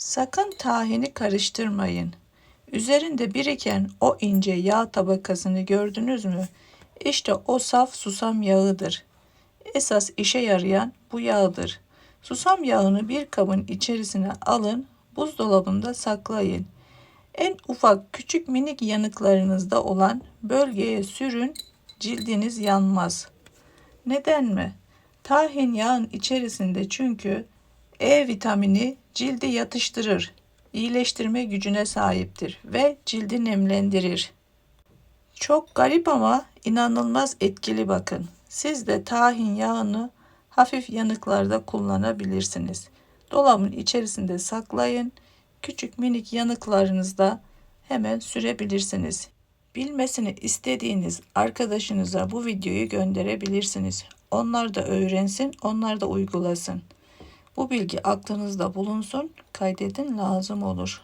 Sakın tahini karıştırmayın. Üzerinde biriken o ince yağ tabakasını gördünüz mü? İşte o saf susam yağıdır. Esas işe yarayan bu yağdır. Susam yağını bir kabın içerisine alın, buzdolabında saklayın. En ufak küçük minik yanıklarınızda olan bölgeye sürün, cildiniz yanmaz. Neden mi? Tahin yağın içerisinde çünkü E vitamini cildi yatıştırır, iyileştirme gücüne sahiptir ve cildi nemlendirir. Çok garip ama inanılmaz etkili bakın. Siz de tahin yağını hafif yanıklarda kullanabilirsiniz. Dolabın içerisinde saklayın. Küçük minik yanıklarınızda hemen sürebilirsiniz. Bilmesini istediğiniz arkadaşınıza bu videoyu gönderebilirsiniz. Onlar da öğrensin, onlar da uygulasın. Bu bilgi aklınızda bulunsun, kaydedin lazım olur.